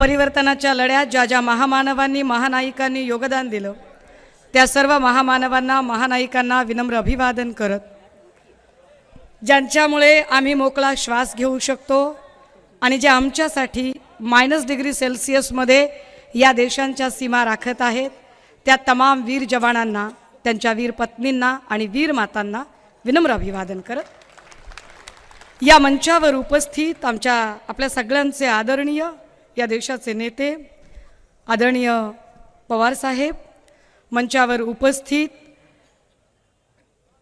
परिवर्तनाच्या लढ्यात ज्या ज्या महामानवांनी महानायिकांनी योगदान दिलं त्या सर्व महामानवांना महानायिकांना विनम्र अभिवादन करत ज्यांच्यामुळे आम्ही मोकळा श्वास घेऊ शकतो आणि जे आमच्यासाठी मायनस डिग्री सेल्सिअसमध्ये या देशांच्या सीमा राखत आहेत त्या तमाम वीर जवानांना त्यांच्या वीर पत्नींना आणि वीर मातांना विनम्र अभिवादन करत या मंचावर उपस्थित आमच्या आपल्या सगळ्यांचे आदरणीय या देशाचे नेते आदरणीय पवारसाहेब मंचावर उपस्थित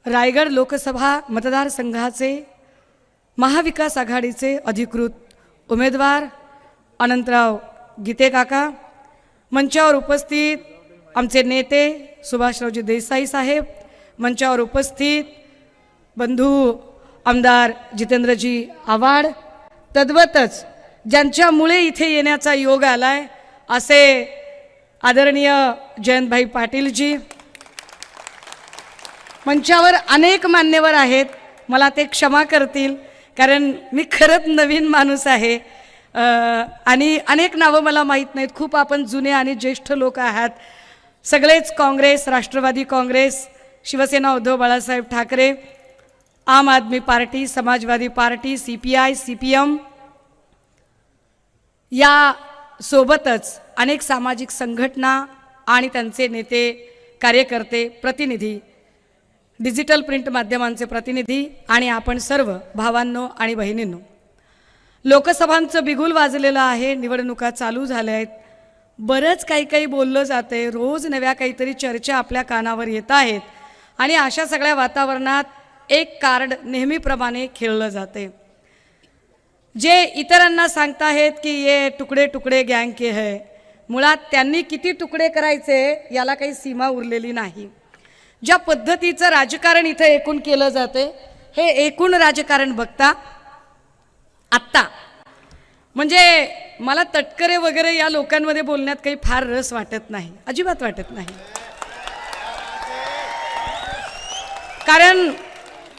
रायगड लोकसभा मतदारसंघाचे महाविकास आघाडीचे अधिकृत उमेदवार अनंतराव गीते काका मंचावर उपस्थित आमचे नेते सुभाषरावजी देसाई साहेब मंचावर उपस्थित बंधू आमदार जितेंद्रजी आव्हाड तद्वतच ज्यांच्यामुळे इथे येण्याचा योग आला आहे असे आदरणीय जयंतभाई पाटीलजी. मंचावर अनेक मान्यवर आहेत मला ते क्षमा करतील कारण मी खरंच नवीन माणूस आहे. आणि अनेक नावं मला माहीत नाहीत खूप आपण जुने आणि ज्येष्ठ लोक आहात. सगळेच Congress Rashtrawadi Congress Shiv Sena Uddhav Balasaheb Thackeray Aam Aadmi party Samajwadi party C P I C P M या सोबतच अनेक सामाजिक संघटना आणि त्यांचे नेते कार्यकर्ते प्रतिनिधी डिजिटल प्रिंट माध्यमांचे प्रतिनिधी आणि आपण सर्व भावांनो आणि बहिणींनो लोकसभांचं बिगुल वाजलेलं आहे निवडणुका चालू झाल्या आहेत बरंच काही काही बोललं जाते रोज नव्या काहीतरी चर्चा आपल्या कानावर येत आहेत आणि अशा सगळ्या वातावरणात एक कार्ड नेहमीप्रमाणे खेळलं जाते जे इतरांना सांगताहेत की ये तुकडे तुकडे गँग के है मुळात त्यांनी किती तुकडे करायचे याला काही सीमा उरलेली नाही. ज्या पद्धतीचं राजकारण इथं एकूण केलं जाते हे एकूण राजकारण बघता आत्ता. म्हणजे मला तटकरे वगैरे या लोकांमध्ये बोलण्यात काही फार रस वाटत नाही अजिबात वाटत नाही. कारण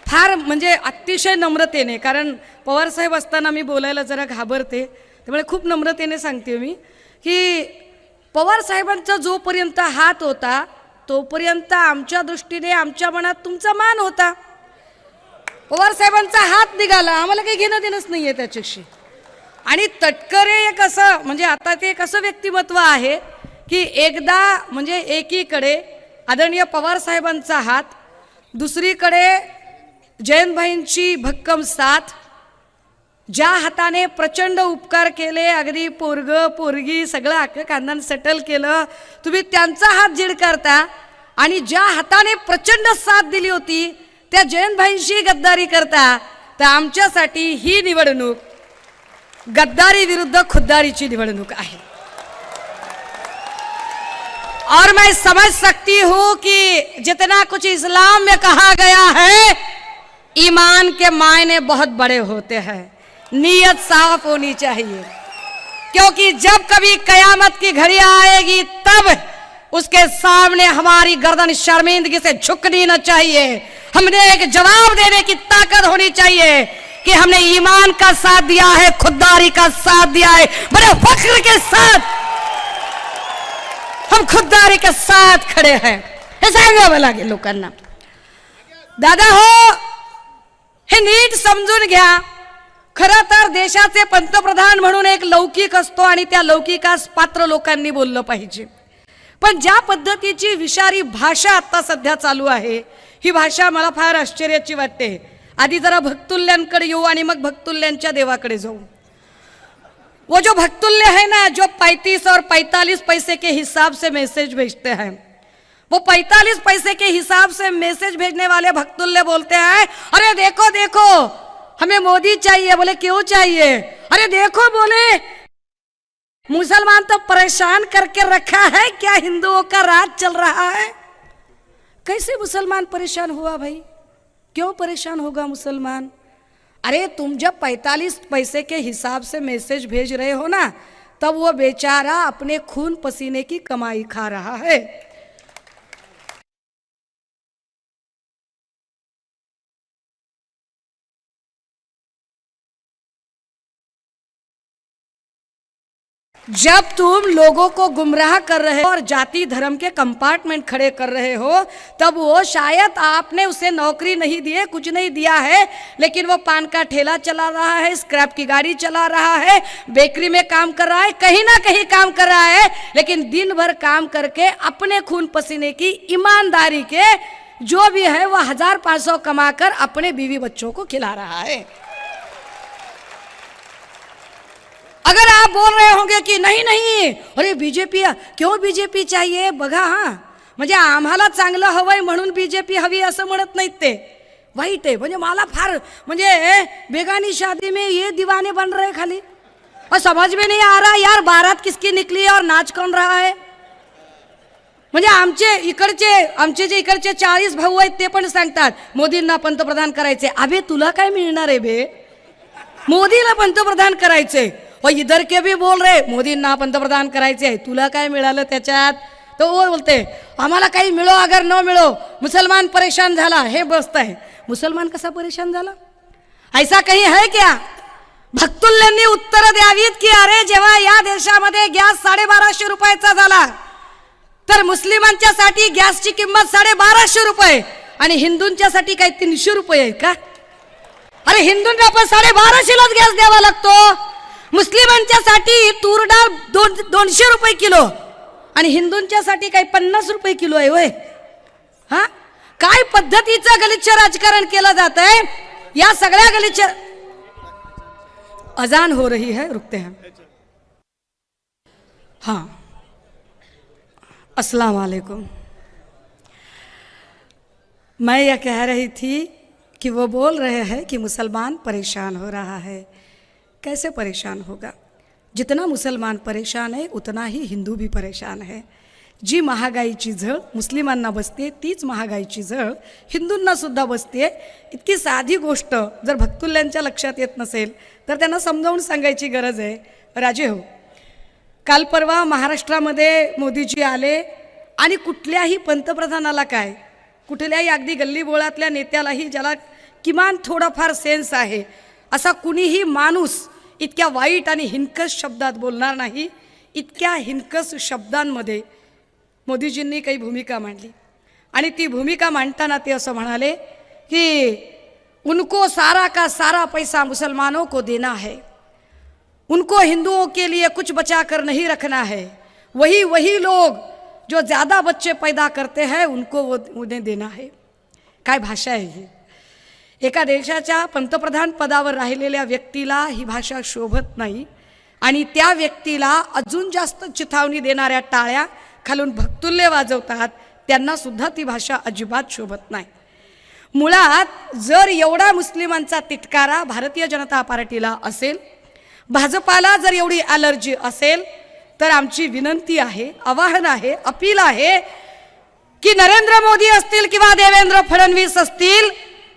फार म्हणजे अतिशय नम्रतेने कारण पवारसाहेब असताना मी बोलायला जरा घाबरते. त्यामुळे खूप नम्रतेने सांगते मी की पवारसाहेबांचा जोपर्यंत हात होता तोपर्यंत आमच्या दृष्टीने आमच्या मनात तुमचा मान होता. पवारसाहेबांचा हात निघाला आम्हाला काही घेणं देणंच नाही आहे त्याच्याशी. आणि तटकरे एक असं म्हणजे आता ते एक असं व्यक्तिमत्व आहे की एकदा म्हणजे एकीकडे आदरणीय पवारसाहेबांचा हात दुसरीकडे जयंतभाईंची भक्कम साथ ज्या हाताने प्रचंड उपकार केले अगदी पोरग पोरगी सगळं अख्खं खानदान सेटल केलं तुम्ही त्यांचा हात जीड करता आणि ज्या हाताने प्रचंड साथ दिली होती त्या जयंतभाईंशी गद्दारी करता तर आमच्यासाठी ही निवडणूक गद्दारी विरुद्ध खुद्दारीची निवडणूक आहे. और मैं समझ सकती हूं कि जितना कुछ इस्लाम में कहा गया है ईमान के मायने बहुत बड़े होते हैं। नीयत साफ़ होनी चाहिए। क्योंकि जब कभी कयामत की घड़ी आएगी, तब उसके सामने हमारी गर्दन शर्मिंदगी से झुकनी न चाहिए। हमने एक जवाब देने की ताकत होनी चाहिए कि हमने ईमान का साथ दिया है, खुददारी का साथ दिया है, बड़े फख्र के साथ हम खुददारी के साथ खड़े हैं। हे सांगावं लागेल लोकांना दादा हो नीट समजून घ्या खरं तर देशाचे पंतप्रधान म्हणून एक लौकिक असतो आणि त्या लौकिकास पात्र लोकांनी बोललं पाहिजे. पण ज्या पद्धतीची विषारी भाषा आता सध्या चालू आहे ही भाषा मला फार आश्चर्याची वाटते. आधी जरा भक्तुल्यांकडे येऊ आणि मग भक्तुल्यांच्या देवाकडे जाऊ. वो जो भक्तुल्य है ना जो पैंतीस और पैंतालीस पैसे के हिसाब से मैसेज भेजते हैं। वो पैंतालीस पैसे के हिसाब से मैसेज भेजने वाले भक्तुल्य बोलते हैं अरे देखो देखो हमें मोदी चाहिए, बोले, क्यों चाहिए? अरे देखो, बोले, मुसलमान तो परेशान करके रखा है, क्या हिंदुओं का राज चल रहा है? कैसे मुसलमान परेशान हुआ भाई? क्यों परेशान होगा मुसलमान? अरे तुम जब पैंतालीस पैसे के हिसाब से मैसेज भेज रहे हो ना, तब वो बेचारा अपने खून पसीने की कमाई खा रहा है। जब तुम लोगों को गुमराह कर रहे हो और जाति धर्म के कंपार्टमेंट खड़े कर रहे हो, तब वो शायद आपने उसे नौकरी नहीं दी है कुछ नहीं दिया है, लेकिन वो पान का ठेला चला रहा है स्क्रैप की गाड़ी चला रहा है बेकरी में काम कर रहा है, कहीं ना कहीं काम कर रहा है, लेकिन दिन भर काम करके अपने खून पसीने की ईमानदारी के जो भी है, वो हज़ार पाँच सौ कमाकर अपने बीवी बच्चों को खिला रहा है। अगर आप बोल रहे होंगे की नाही नाही अरे बीजेपी क्यों बीजेपी चाहिए? बघा हा. म्हणजे आम्हाला चांगलं हवंय म्हणून बीजेपी हवी असं म्हणत नाहीत ते. वाईट आहे. म्हणजे मला फार म्हणजे बेगानी शादी में ये दीवाने बन रहे खाली. और समझ में नहीं आ रहा यार बारात किसकी निकली है और नाच कौन रहा है? म्हणजे आमचे इकडचे आमचे जे इकडचे चाळीस भाऊ आहेत ते पण सांगतात मोदींना पंतप्रधान करायचे. अभे तुला काय मिळणार आहे बे? मोदीला पंतप्रधान करायचे इधर के भी बोल रहे मोदींना पंतप्रधान करायचे आहे तुला काय मिळालं त्याच्यात? तो वो बोलते आम्हाला काही मिळो अगर न मिळो मुसलमान परेशान झाला हे बसत आहे. मुसलमान कसा परेशान झाला? ऐसा काही है क्या? भक्तुल्यांनी उत्तर द्यावीत की अरे जेव्हा या देशामध्ये गॅस साडेबाराशे रुपयाचा झाला तर मुस्लिमांच्या साठी गॅसची किंमत साडेबाराशे रुपये आणि हिंदूंच्या साठी काही तीनशे रुपये आहे का? अरे हिंदूंना पण साडेबाराशेलाच गॅस द्यावा लागतो. मुस्लिमांच्यासाठी तूर डाळ दोन दोनशे रुपये किलो. आणि हिंदूंच्यासाठी काही पन्नास रुपये किलो आहे होय. हा? काय पद्धतीचं गलिच्छ राजकारण केलं जात आहे या सगळ्या गलिच्छ अजान हो रही है रुकते हैं. हाँ. अस्सलाम वालेकुम मैं यह कह रही थी कि वो बोल रहे हैं कि मुसलमान परेशान हो रहा है। कैसे परेशान होगा? जितना मुसलमान परेशान आहे उतना ही हिंदू भी परेशान है। जी महागाईची झळ मुस्लिमांना बसते तीच महागाईची झळ हिंदूंनासुद्धा बसते. इतकी साधी गोष्ट जर भक्तुल्यांच्या लक्षात येत नसेल तर त्यांना समजावून सांगायची गरज आहे. राजे हो काल परवा महाराष्ट्रामध्ये मोदीजी आले आणि कुठल्याही पंतप्रधानाला काय कुठल्याही अगदी गल्लीबोळातल्या नेत्यालाही ज्याला किमान थोडाफार सेन्स आहे असा कुणीही माणूस इतक्या वाईट आणि हिनकस शब्दात बोलणार नाही. इतक्या हिनकस शब्दांमध्ये मोदीजींनी काही भूमिका मांडली. आणि ती भूमिका मांडताना ते असं म्हणाले की उनको सारा का सारा पैसा मुसलमानों को देना है. उनको हिंदुओं के लिए कुछ बचा कर नहीं रखना है. वही वही लोग जो ज़्यादा बच्चे पैदा करते हैं उनको वो उन्हें देना है. काय भाषा आहे ही? एका देशाच्या पंतप्रधान पदावर राहिलेल्या व्यक्तीला ही भाषा शोभत नाही. आणि त्या व्यक्तीला अजून जास्त चिथावणी देणाऱ्या टाळ्या खालून भक्तुल्य वाजवतात त्यांना सुद्धा ती भाषा अजिबात शोभत नाही. मुळात जर एवढा मुस्लिमांचा तिटकारा भारतीय जनता पार्टीला असेल भाजपाला जर एवढी ॲलर्जी असेल तर आमची विनंती आहे आवाहन आहे अपील आहे की नरेंद्र मोदी असतील किंवा देवेंद्र फडणवीस असतील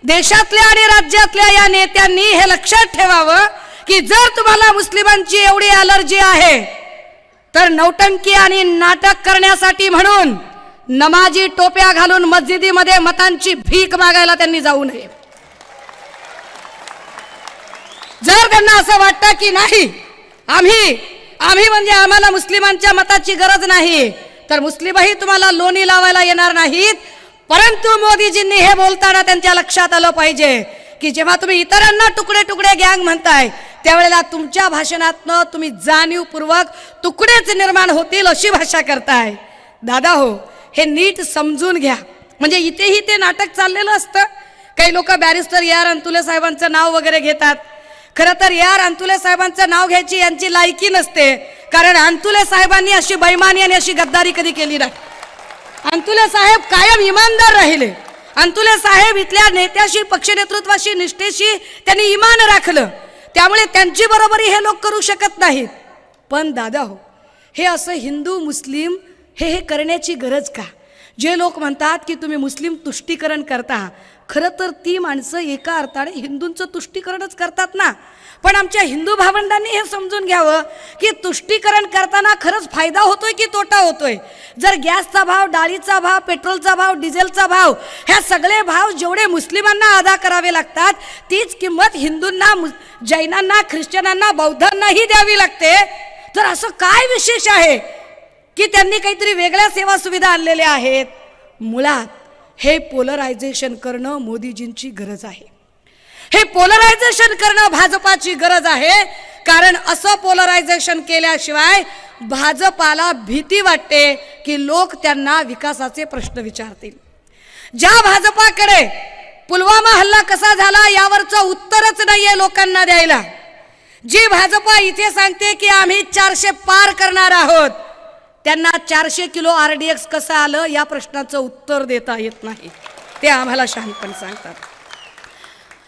देशातल्या आणि राज्यातल्या या नेत्यांनी हे लक्षात ठेवावं की जर तुम्हाला मुस्लिमांची एवढी ॲलर्जी आहे तर नौटंकी आणि नाटक करण्यासाठी म्हणून नमाजी टोप्या घालून मस्जिदीमध्ये मतांची भीक मागायला त्यांनी जाऊ नये. जर त्यांना असं वाटतं की नाही आम्ही आम्ही म्हणजे आम्हाला मुस्लिमांच्या मताची गरज नाही तर मुस्लिमही तुम्हाला लोणी लावायला येणार नाहीत परंतु मोदीजींनी हे बोलताना त्यांच्या लक्षात आलं पाहिजे की जेव्हा तुम्ही इतरांना तुकडे तुकडे गँग म्हणताय त्यावेळेला तुमच्या भाषणातनं तुम्ही जाणीवपूर्वक तुकडेच निर्माण होतील अशी भाषा करताय. दादा हो हे नीट समजून घ्या. म्हणजे इथेही ते नाटक चाललेलं असतं. काही लोक बॅरिस्टर यार अंतुले साहेबांचं नाव वगैरे घेतात. खरं तर यार अंतुले साहेबांचं नाव घ्यायची यांची लायकी नसते. कारण अंतुले साहेबांनी अशी बैमानी आणि अशी गद्दारी कधी केली नाही. अंतुले साहेब कायम इमानदार राहिले. अंतुले साहेब इथल्या नेत्याशी पक्ष नेतृत्वाशी निष्ठेशी त्यांनी इमान राखलं. त्यामुळे त्यांची बरोबरी हे लोक करू शकत नाहीत. पण दादा हो हे असं हिंदू मुस्लिम हे हे करण्याची गरज का? जे लोक म्हणतात की तुम्ही मुस्लिम तुष्टीकरण करता खरं तर ती माणसं एका अर्थाने हिंदूंचं तुष्टीकरणच करतात ना. पण आमच्या हिंदू भावंडांनी हे समजून घ्यावं की तुष्टीकरण करताना खरंच फायदा होतोय की तोटा होतोय? जर गॅसचा भाव डाळीचा भाव पेट्रोलचा भाव डिझेलचा भाव ह्या सगळे भाव जेवढे मुस्लिमांना अदा करावे लागतात तीच किंमत हिंदूंना जैनांना ख्रिश्चनांना बौद्धांनाही द्यावी लागते. तर असं काय विशेष आहे? की त्यांनी काहीतरी वेगळ्या सेवा सुविधा आणलेल्या आहेत. मुळात हे पोलरायझेशन करणं मोदीजींची गरज आहे. हे पोलरायझेशन करणं भाजपाची गरज आहे. कारण असं पोलरायझेशन केल्याशिवाय भाजपाला भीती वाटते की लोक त्यांना विकासाचे प्रश्न विचारतील. ज्या भाजपाकडे पुलवामा हल्ला कसा झाला यावरचं उत्तरच नाहीये लोकांना द्यायला. जी भाजपा इथे सांगते की आम्ही चारशे पार करणार आहोत त्यांना चारशे किलो आर डी एक्स कसं आलं या प्रश्नाचं उत्तर देता येत नाही. ते आम्हाला शहाणपणे सांगतात.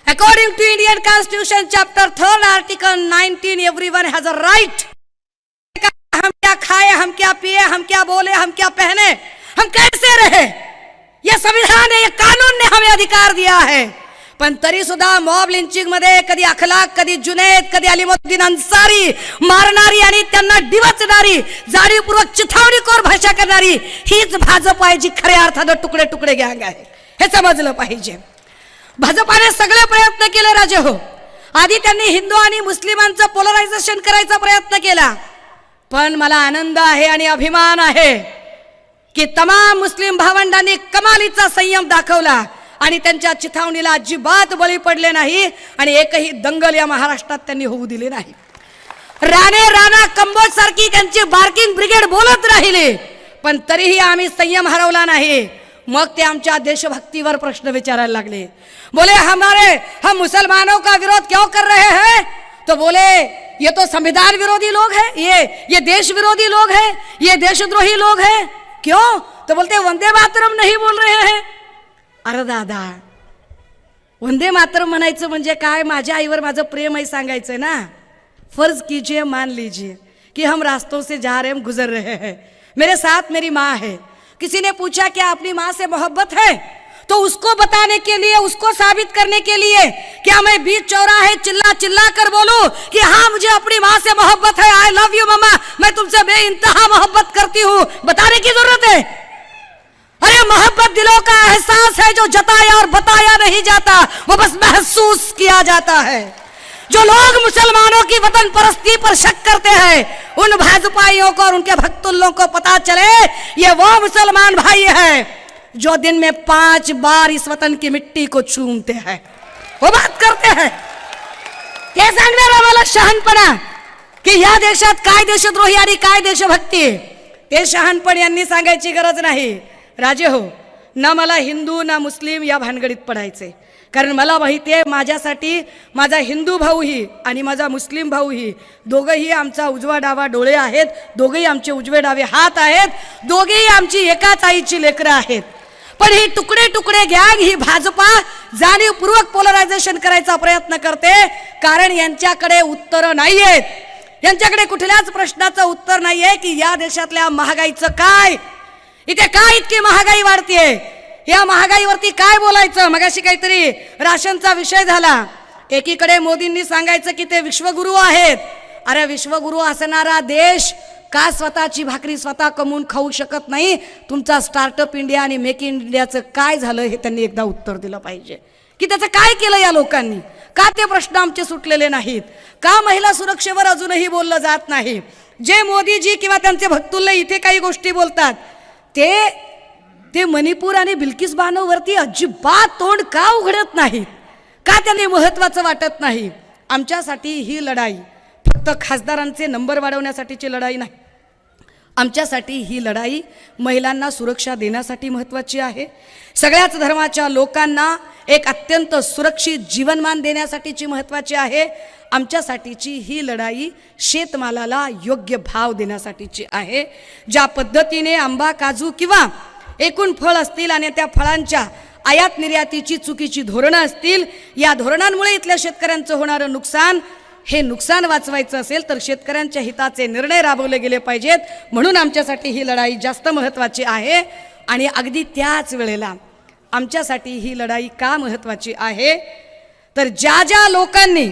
According to Indian constitution chapter third article 19 everyone has a right हम क्या खाए हम क्या पिए हम क्या बोले हम क्या पहने हम कैसे रहे? ये संविधान है ये कानून ने हमें अधिकार दिया है। पण तरी सुद्धा मॉब लिंचिंगमध्ये कधी अखलाक कधी जुनेद कधी अलिमुद्दीन अन्सारी मारणारी आणि त्यांना डिवचणारी जाणीवपूर्वक चिथावणीखोर भाषा करणारी हीच भाजप आहे जी खऱ्या अर्थानं तुकडे तुकडे गँग आहे. हे समजलं पाहिजे. भाजपाने सगळे प्रयत्न केले राजे हो. आधी त्यांनी हिंदू आणि मुस्लिमांचं पोलरायझेशन करायचा प्रयत्न केला. पण मला आनंद आहे आणि अभिमान आहे की तमाम मुस्लिम भावंडांनी कमालीचा संयम दाखवला. आणि त्यांच्या चिथावणीला अजिबात बळी पडले नाही आणि एकही दंगल या महाराष्ट्रात त्यांनी होऊ दिली नाही. राणे राणा कंबोज सारखी त्यांची बार्किंग ब्रिगेड बोलत राहिली पण तरीही आम्ही संयम हरवला नाही. मग ते आमच्या देशभक्तीवर प्रश्न विचारायला लागले. बोले हमारे हम मुसलमानों का विरोध क्यों कर रहे हैं? तो बोले ये तो संविधान विरोधी लोग हैं ये ये देश विरोधी लोग हैं ये देशद्रोही लोग हैं. क्यों? तो बोलते वंदे मातरम नहीं बोल रहे हैं। अरे दादा, वंदे मातरम म्हणायचं म्हणजे काय? माझ्या आईवर माझं प्रेम आहे सांगायचं ना? फ़र्ज़ कीजिए, मान लीजिए कि हम रास्तों से जा रहे, हम गुजर रहे हैं। मेरे साथ मेरी माँ है। किसी ने पूछा क्या अपनी माँ से मोहब्बत है? तो उसको बताने के लिए, उसको साबित करने के लिए, क्या मैं बीच चौराहे चिल्ला चिल्ला कर बोलूँ कि हाँ मुझे अपनी माँ से मोहब्बत है आई लव यू मम्मा मैं तुमसे बे इंतहा मोहब्बत करती हूँ। बताने की ज़रूरत है। अरे, मोहब्बत दिलों का एहसास है जो जताया और बताया नहीं जाता, वो बस महसूस किया जाता है। जो लोग मुसलमानों की वतन परस्ती पर शक करते हैं, उन भाजपाइयों को और उनके भक्तुल्लों को पता चले, ये वो मुसलमान भाई है, जो दिन में पाँच बार इस वतन की मिट्टी को चूमते हैं। वो बात करते हैं। आम्हाला शहाणपणा की या देशात काय देशद्रोही आणि काय देशभक्ती ते शहाणपण यांनी सांगायची गरज नाही। राजे हो ना मला हिंदू ना मुस्लिम या भानगडीत पडायचे. कारण मला माहिती आहे माझ्यासाठी माझा हिंदू भाऊही आणि माझा मुस्लिम भाऊही दोघंही आमचा उजवा डावा डोळे आहेत दोघेही आमचे उजवे डावे हात आहेत दोघेही आमची एकाच आईची लेकरं आहेत. पण ही तुकडे तुकडे गँग ही भाजपा जाणीवपूर्वक पोलरायझेशन करायचा प्रयत्न करते कारण यांच्याकडे उत्तरं नाही आहेत यांच्याकडे कुठल्याच प्रश्नाचं उत्तर नाही आहे की या देशातल्या महागाईचं काय? इथे काय इतकी महागाई वाढतीये? या महागाईवरती काय बोलायचं? मगाशी काहीतरी राशनचा विषय झाला. एकीकडे मोदींनी सांगायचं की ते विश्वगुरु आहेत. अरे विश्वगुरु असणारा देश का स्वतःची भाकरी स्वतः कमवून खाऊ शकत नाही? तुमचा स्टार्टअप इंडिया आणि मेक इन इंडियाचं काय झालं हे त्यांनी एकदा उत्तर दिलं पाहिजे. की त्याचं काय केलं या लोकांनी? का ते प्रश्न आमचे सुटलेले नाहीत? का महिला सुरक्षेवर अजूनही बोललं जात नाही? जे मोदीजी किंवा त्यांचे भक्तुल्ले इथे काही गोष्टी बोलतात ते ते मणिपूर आणि बिल्किस बानोवरती अजिबात तोंड का उघडत नाहीत? का त्यांनी महत्त्वाचं वाटत नाही? आमच्यासाठी ही लढाई फक्त खासदारांचे नंबर वाढवण्यासाठीची लढाई नाही. आमच्यासाठी ही लढाई महिलांना सुरक्षा देण्यासाठी महत्त्वाची आहे. सगळ्याच धर्माच्या लोकांना एक अत्यंत सुरक्षित जीवनमान देण्यासाठीची महत्त्वाची आहे. आमच्यासाठीची ही लढाई शेतमालाला योग्य भाव देण्यासाठीची आहे. ज्या पद्धतीने आंबा काजू किंवा एकूण फळ असतील आणि त्या फळांच्या आयात निर्यातीची चुकीची धोरणं असतील या धोरणांमुळे इथल्या शेतकऱ्यांचं होणारं नुकसान हे नुकसान वाचवायचं असेल तर शेतकऱ्यांच्या हिताचे निर्णय राबवले गेले पाहिजेत. म्हणून आमच्यासाठी ही लढाई जास्त महत्त्वाची आहे. आणि अगदी त्याच वेळेला आमच्यासाठी ही लढाई का महत्त्वाची आहे? तर ज्या ज्या लोकांनी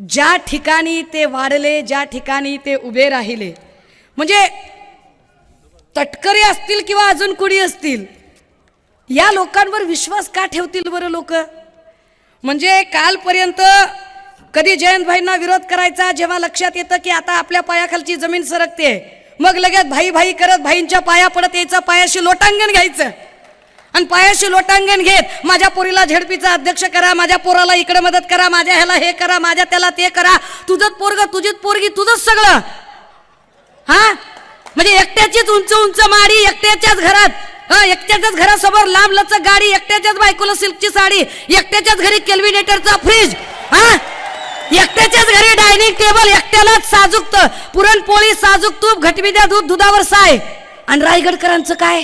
ज्या ठिकाणी ते वाढले ज्या ठिकाणी ते उभे राहिले म्हणजे तटकरे असतील किंवा अजून कुणी असतील या लोकांवर विश्वास का ठेवतील बरं लोक? म्हणजे कालपर्यंत कधी जयंतभाईंना विरोध करायचा जेव्हा लक्षात येतं की आता आपल्या पायाखालची जमीन सरकते मग लगेच भाई भाई करत भाईंच्या पाया पडत यायचं पायाशी लोटांगण घ्यायचं. आणि पायाशी लोटांगण घेत माझ्या पोरीला झेडपीचा अध्यक्ष करा माझ्या पोराला इकडे मदत करा माझ्या ह्याला हे करा माझ्या त्याला ते करा. तुझंच पोरग तुझीच पोरगी तुझंच सगळं. हा? म्हणजे एकट्याचीच उंच उंच माडी एकट्याच्याच घरात हा एकट्याच्याच घरासमोर लांब लचक गाडी एकट्याच्याच बायकोला सिल्कची साडी एकट्याच्याच घरी केल्विनेटरचा फ्रीज हा? एकट्याच्याच घरी डायनिंग टेबल एकट्यालाच साजूक पुरणपोळी साजूक तूप घटविद्या दूध दुधावर साय. आणि रायगडकरांचं काय?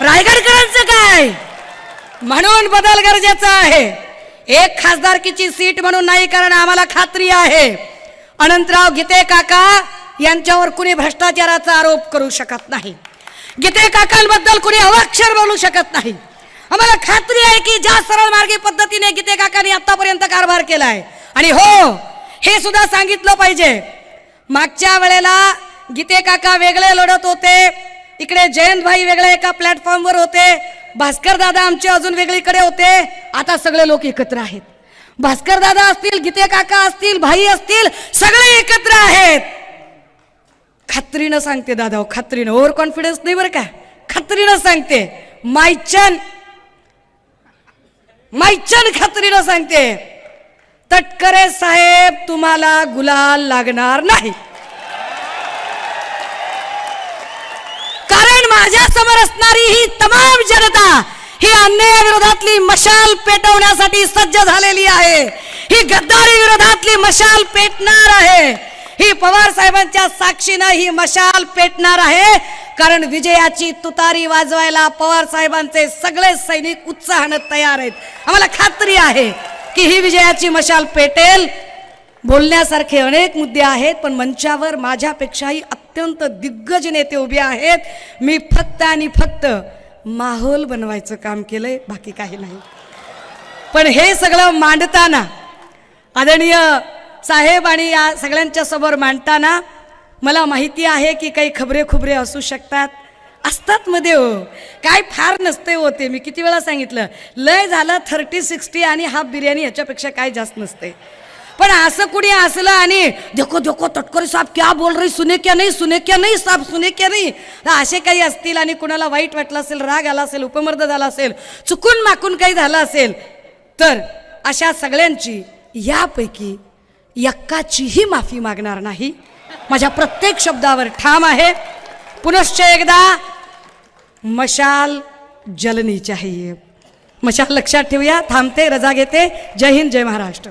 रायगडकरांचं काय? म्हणून बदल गरजेचा आहे. एक खासदारकीची सीट म्हणून नाही कारण आम्हाला खात्री आहे. अनंतराव गीते काका यांच्यावर कुणी भ्रष्टाचाराचा आरोप करू शकत नाही. गीते काकांबद्दल कुणी अवाक्षर बोलू शकत नाही. आम्हाला खात्री आहे की ज्या सरळ मार्गी पद्धतीने गीते काकांनी आतापर्यंत कारभार केलाय. आणि हो हे सुद्धा सांगितलं पाहिजे. मागच्या वेळेला गीते काका वेगळे लढत होते. इकडे जयंतभाई वेगळे एका प्लॅटफॉर्मवर होते. भास्कर दादा आमचे अजून वेगळीकडे होते. आता सगळे लोक एकत्र आहेत. भास्कर दादा असतील गीते काका असतील भाई असतील सगळे एकत्र आहेत. खात्रीनं सांगते दादा हो, खात्रीनं. ओव्हर कॉन्फिडन्स नाही बरं का? खात्रीनं सांगते. मायचन मायचन खात्रीनं सांगते. तटकरे साहेब तुम्हाला गुलाल लागणार नाही. माझ्यासमोर असणारी ही तमाम जनता ही अन्याया विरोधातली मशाल पेटवण्यासाठी सज्ज झालेली आहे. ही गद्दारी विरोधातली मशाल पेटणार आहे. ही पवार साहेबांच्या साक्षीनं ही मशाल पेटणार आहे. कारण विजयाची तुतारी वाजवायला पवार साहेबांचे सगळे सैनिक उत्साहानं तयार आहेत. आम्हाला खात्री आहे की ही विजयाची मशाल पेटेल बोलण्यासारखे अनेक मुद्दे आहेत पण मंचावर माझ्यापेक्षाही अत्यंत दिग्गज नेते उभे आहेत. मी फक्त आणि फक्त माहोल बनवायचं काम केलंय बाकी काही नाही. पण हे सगळं मांडताना आदरणीय साहेब आणि या सगळ्यांच्या समोर मांडताना मला माहिती आहे की काही खबरे खुबरे असू शकतात. असतात मध्ये हो. काय फार नसते होते मी किती वेळा सांगितलं लय झालं थर्टी सिक्स्टी आणि हाफ बिर्याणी याच्यापेक्षा काय जास्त नसते. पण असं कुणी असलं आणि देखो देखो तटकरी साहेब क्या बोल रही सुने क्या नाही सुने क्या नाही साहेब सुने क्या नाही? असे काही असतील आणि कुणाला वाईट वाटलं असेल राग आला असेल उपमर्द झाला असेल चुकून माकून काही झालं असेल तर अशा सगळ्यांची यापैकी यक्काचीही माफी मागणार नाही. माझ्या प्रत्येक शब्दावर ठाम आहे. पुनश्च एकदा मशाल जलनी चाहिए मशाल लक्षात ठेवूया. थांबते रजा घेते. जय हिंद जय महाराष्ट्र.